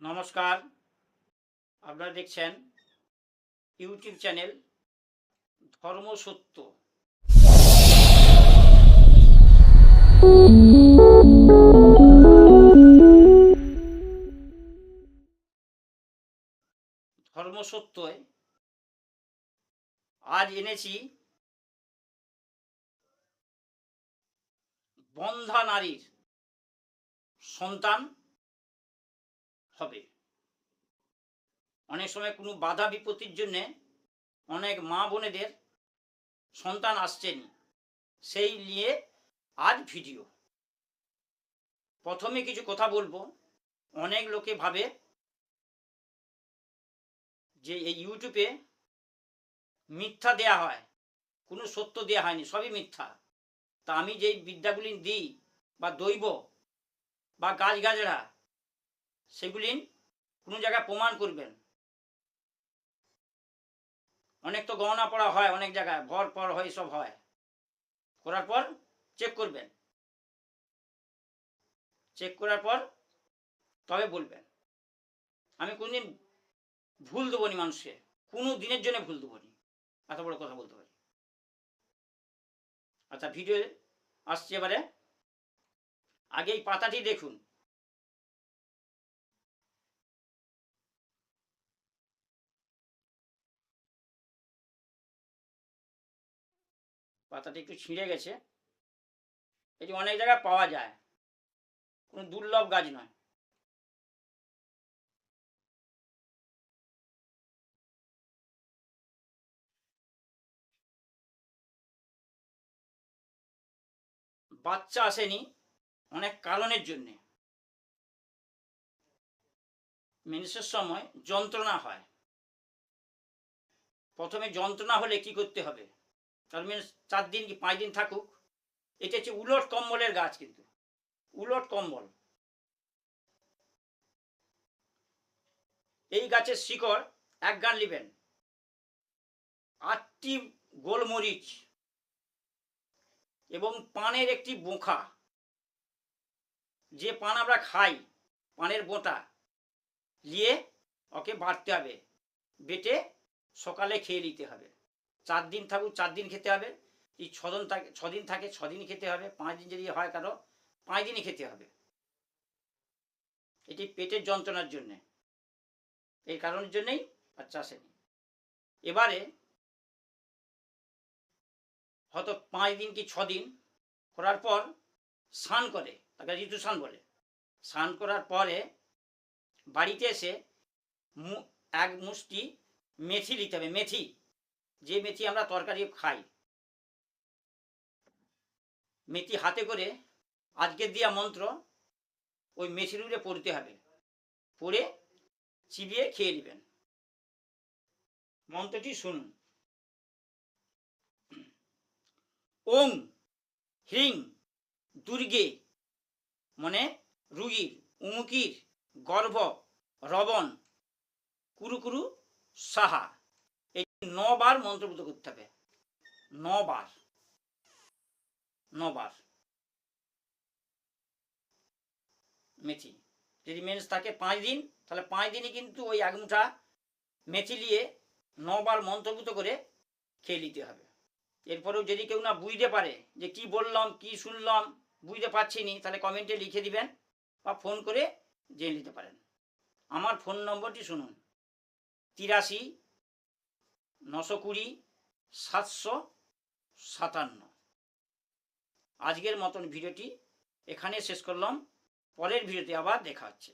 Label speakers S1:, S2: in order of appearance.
S1: নমস্কার। আপনারা দেখছেন ইউটিউব চ্যানেল ধর্ম সত্য। ধর্ম সত্যয় আজ এনেছি বন্ধা নারীর সন্তান হবে। অনেক সময় কোনো বাধা বিপত্তির জন্যে অনেক মা বোনেদের সন্তান আসছেন, সেই নিয়ে আজ ভিডিও। প্রথমে কিছু কথা বলব। অনেক লোকে ভাবে যে এই ইউটিউবে মিথ্যা দেয়া হয়, কোনো সত্য দেয়া হয়নি, সবই মিথ্যা। তা আমি যেই বিদ্যাগুলি দিই বা দৈব বা গাছগাছড়া সেগুলি কোনো জায়গায় প্রমাণ করবেন। অনেক তো গহনা পড়া হয়, অনেক জায়গায় ভর পর হয় সব হয়। করার পর চেক করবেন। চেক করার পর তবে বলবেন। আমি কোনদিন ভুল দেবো নি মানুষকে, কোনো দিনের জন্য ভুল দেবো নি। এত বড় কথা বলতে পারি। আচ্ছা ভিডিও আসছে এবারে। আগে এই পাতাটি দেখুন। পাতাটি একটু ছিঁড়ে গেছে। এটি অনেক জায়গায় পাওয়া যায়। কোনো দুর্লভ গাছ নয়। বাচ্চা আসেনি অনেক কারণের জন্যে। মেনসের সময় যন্ত্রণা হয়। প্রথমে যন্ত্রণা হলে কি করতে হবে? তার মানে চার দিন কি পাঁচ দিন থাকুক, এটা হচ্ছে উলট কম্বলের গাছ কিন্তু। উলট কম্বল। এই গাছের শিকড় এক গান নেবেন আটটি গোলমরিচ এবং পানের একটি বোঁখা। যে পান আমরা খাই, পানের বোঁটা নিয়ে ওকে বাটতে হবে। বেটে সকালে খেয়ে নিতে হবে। চার দিন থাকুক, চার দিন খেতে হবে। এই ছদিন থাকে ছদিন থাকে ছদিন খেতে হবে। পাঁচ দিন যদি হয় কারও, পাঁচ দিনই খেতে হবে। এটি পেটের যন্ত্রণার জন্যে। এই কারণের জন্যেই বাচ্চা আসেনি এবারে হয়তো পাঁচ দিন কি ছদিন করার পর স্নান করে, তাকে ঋতু স্নান বলে। স্নান করার পরে বাড়িতে এসে এক মুষ্টি মেথি নিতে হবে, মেথি। যে মেথি আমরা তরকারি খাই। মেথি হাতে করে আজকে দেওয়া মন্ত্র, ওই মেথির উপরে পড়তে হবে। পড়ে চিবিয়ে খেয়ে নেবেন। মন্ত্রটি শুনুন। ওং হ্রিং দুর্গে মানে রুগীর, উমুকির, গর্ভ, রবণ, কুরুকুরু সাহা। নবার মন্ত্রপুত করতে হবে। নবার। নবার। মেথি। যদি মেন্স থাকে পাঁচ দিন, তাহলে পাঁচ দিনই কিন্তু ওই এক মুঠা মেথি নিয়ে নবার মন্ত্রপুত করে খেয়ে নিতে হবে। এরপরেও যদি কেউ না বুঝতে পারে যে কি বললাম, কি শুনলাম, বুঝতে পারছি নি, তাহলে কমেন্টে লিখে দিবেন বা ফোন করে জেনে নিতে পারেন। আমার ফোন নম্বরটি শুনুন। তিরাশি নশো কুড়ি, সাতশো সাতান্ন। আজকের মতন ভিডিওটি এখানে শেষ করলাম। পরের ভিডিওতে আবার দেখা হচ্ছে।